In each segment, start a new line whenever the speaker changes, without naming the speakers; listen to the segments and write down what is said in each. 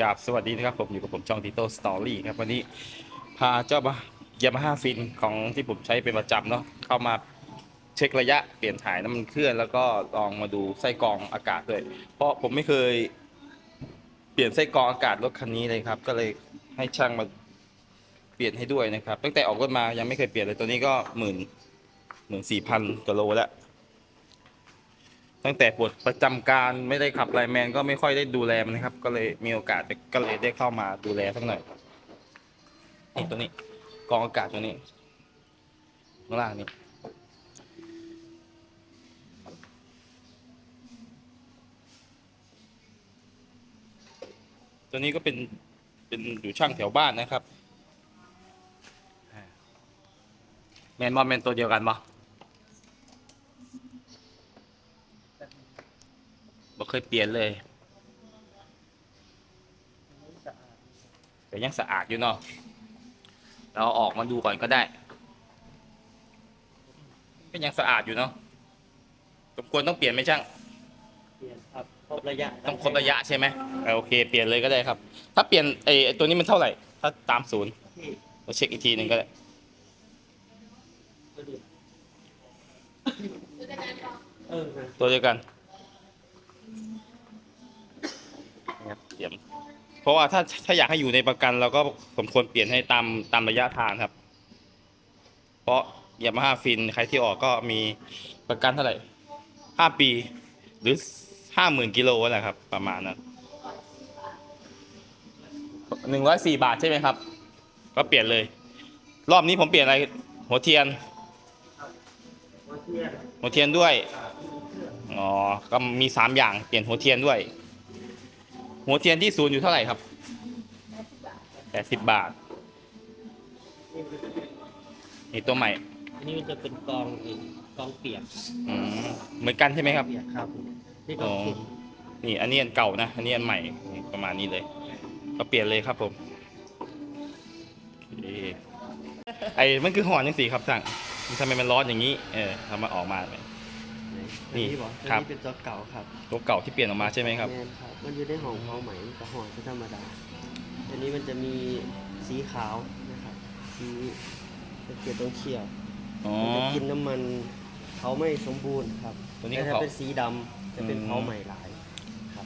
กราบสวัสดีนะครับ ผมอยู่กับผมช่องทิโต้สตอรี่ครับ วันนี้พาเจ้ายามาฮ่าฟินของที่ผมใช้เป็นประจำเนาะเข้ามาเช็คระยะเปลี่ยนถ่ายน้ำมันเครื่องแล้วก็ลองมาดูไส้กรองอากาศด้วย เพราะผมไม่เคยเปลี่ยนไส้กรองอากาศรถคันนี้เลยครับ ก็เลยให้ช่างมาเปลี่ยนให้ด้วยนะครับ ตั้งแต่ออกรถมายังไม่เคยเปลี่ยนเลยตัวนี้ก็หมื่นหมื่นสี่พันกิโลแล้ว ตั้งแต่ปวดประจำการไม่ได้ขับไลแมนก็ไม่ค่อยได้ดูแลมันนะครับ ก็เลยมีโอกาสก็เลยได้เข้ามาดูแลสักหน่อยนี่ตัวนี้กองอากาศตัวนี้ข้างล่างนี่ตัวนี้ก็เป็นเป็นอยู่ช่างแถวบ้านนะครับ แมนมอมแมนตัวเดียวกันปะ บ่เคยเปลี่ยนเลยแต่ยังสะอาดอยู่เนาะเราเอาออกมาดูก่อนก็ได้ก็ยังสะอาดอยู่เนาะสมควรต้องเปลี่ยนไหมช่าง
เปลี่ยนครับครบระยะ
ต้องครบระยะใช่ไหมเออโอเคเปลี่ยนเลยก็ได้ครับ ถ้าเปลี่ยนไอ้ไอ้ตัวนี้มันเท่าไหร่ ถ้าตามศูนย์
ที่
เราเช็คอีกทีหนึ่งก็ได้
ตัวเดียวเออนะ
ตัวเดียวกัน นะครับเตรียม เพราะว่าถ้าถ้าอยากให้อยู่ในประกันเราก็สมควรเปลี่ยนให้ตามตามระยะทางครับ เพราะยามาฮ่าฟินใครที่ออกก็มีประกันเท่าไหร่ห้าปี หรือห้าหมื่นกิโลแหละครับ ประมาณนั้นหนึ่งร้อยสี่บาทใช่ไหมครับ ก็เปลี่ยนเลย รอบนี้ผมเปลี่ยนอะไร หัวเทียน
มาเที่ยว
หัวเทียนด้วย อ๋อ ก็มีสามอย่างเปลี่ยนหัวเทียนด้วย หัวเทียนที่ศูนย์อยู่เท่าไหร่ครับแปดสิบบาท นี่ตัวใหม่
อันนี้มันจะเป็นกองเองกองเปียก
อืมเหมือนกันใช่ไหมครับ
เปียกครับนี่กองขุ่น
นี่อันนี้อันเก่านะ อันนี้อันใหม่นี่ประมาณนี้เลย ก็เปลี่ยนเลยครับผมโอเคไอ้มันคือหอนยังสีครับสั่งทำไมมันร้อนอย่างนี้ เออทำมาออกมาไหม นี่
นี่บอก
ครับ
ตัวนี้เป็นตัวเก่าครับ
ตัวเก่าที่เปลี่ยนออกมาใช่ไหมครับ
แมนครับ มันอยู่ในห้องเผาไหมมันกับห้องที่ธรรมดา อันนี้มันจะมีสีขาวนะครับสีเป็นเกล็ดตรงเขียว
อ๋อ
มันจะกินน้ำมันเผาไม่สมบูรณ์ครับ
ตัวนี้
แต่
ก็
ถ้า
เผา
เป็นสีดำจะเป็น
อืม
เผาใหม่หลายครับ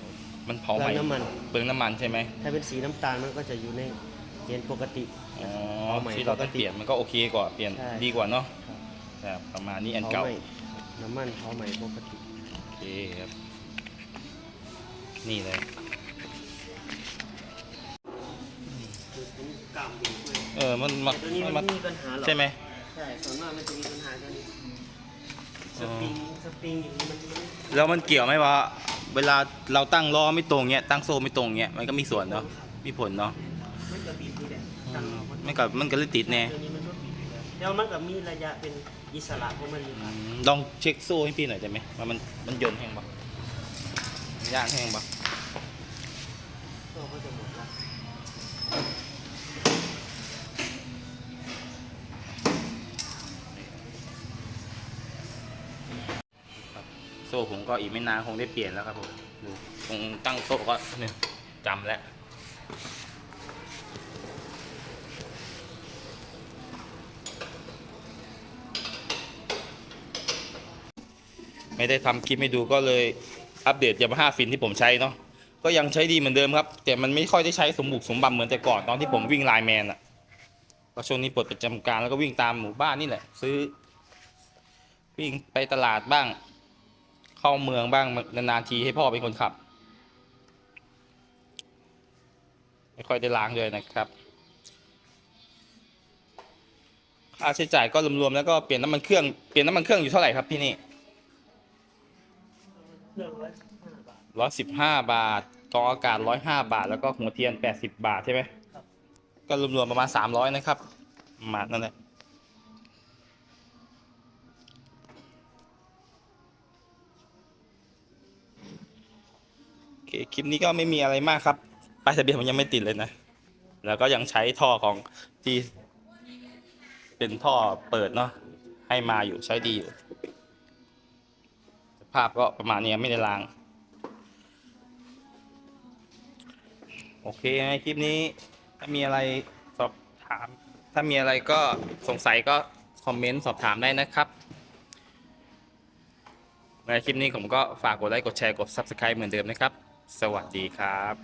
มันเผาใหม่
เปลืองน้ำมัน
เปลืองน้ำมันใช่ไหม
ถ้าเป็นสีน้ำตาลมันก็จะอยู่ในเกณฑ์ปกติ
อ๋อ
เผาใหม่
ที่เราต้อง
ปกติ
เปลี่ยนมันก็โอเคกว่าเปลี่ยน
ใช่
ดีกว่าเนาะ
ครับ
แต่ประมาณนี้อัน
เผา
เก่า
ใหม่ น้ำมันเผาใหม่ปกติ
โอเคครับ นี่เลยเออมันมัน
ตัวนี้
มั
มันนไม่มีปัญหาหรอก
ใช่ไหม
ใช่ส่วนมากมันจะมีปัญหาแค่นี้ส
อ๋อ
ปริงสปริงอย่างนี้มันมัน
แล้วมันเกี่ยวไหมว่า เวลาเราตั้งล้อไม่ตรงเงี้ยตั้งโซ่ไม่ตรงเงี้ยมันก็มีส่วนเนาะมีผลเนาะ
ไม่กระบิดนี่แหละตั้งเอามัน
ไม่กับมันก็เลยติดแน่
ตัวนี้มันก็บิดอยู่ แล้วแล้วมันก็มีระยะเป็นอิสระของมันอยู่
อืมลองเช็คโซ่ให้พี่หน่อยได้ไหมว่ามันมันยนแห้งปะย่างแห้งปะ
โซ่ก็จะหมดละ
โซ่ผมก็อีกไม่นานคงได้เปลี่ยนแล้วครับผมดูคงตั้งโซ่ก็เนี่ยจำแล้ว ไม่ได้ทำคลิปให้ดูก็เลยอัปเดตยามาฮ่าฟินที่ผมใช้เนาะก็ยังใช้ดีเหมือนเดิมครับ แต่มันไม่ค่อยได้ใช้สมบุกสมบันเหมือนแต่ก่อนตอนที่ผมวิ่งไลน์แมนอะก็ช่วงนี้ปลดประจำการแล้วก็วิ่งตามหมู่บ้านนี่แหละ ซื้อ วิ่งไปตลาดบ้าง เข้าเมืองบ้างนานๆทีให้พ่อเป็นคนขับ ไม่ค่อยได้ล้างเลยนะครับค่าใช้จ่ายก็รวมๆแล้วก็เปลี่ยนน้ำมันเครื่องเปลี่ยนน้ำมันเครื่องอยู่เท่าไหร่ครับที่นี่
ร้อ
ยสิบห้าบาทกรองอากาศร้อยห้าบาท แล้วก็หัวเทียนแปดสิบบาทใช่ไหม
ครับ
ก็รวมๆประมาณสามร้อยนะครับประมาณนั่นแหละโอเคคลิปนี้ก็ไม่มีอะไรมากครับป้ายทะเบียนผมยังไม่ติดเลยนะ แล้วก็ยังใช้ท่อของที่เป็นท่อเปิดเนาะให้มาอยู่ใช้ดีอยู่สภาพก็ประมาณนี้ไม่ได้ล้าง โอเคในคลิปนี้ ถ้ามีอะไรสอบถาม ถ้ามีอะไรก็สงสัยก็คอมเมนต์สอบถามได้นะครับ ในคลิปนี้ผมก็ฝากกดไลค์กดแชร์กด Subscribe เหมือนเดิมนะครับ สวัสดีครับ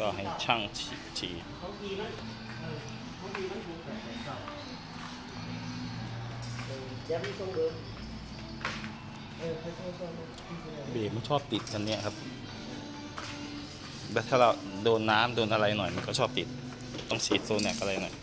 ก็ให้ช่างฉีดฉีด
เขาทีมันเออเขาทีมันถูกแบบไหนครับเออเดี๋ยวพี่ส่งเบองมาที่เบอร์
เบรกมันชอบติดกันเนี่ยครับแต่ถ้าเราโดนน้ำโดนอะไรหน่อยมันก็ชอบติด ต้องฉีดโซนแนกอะไรหน่อย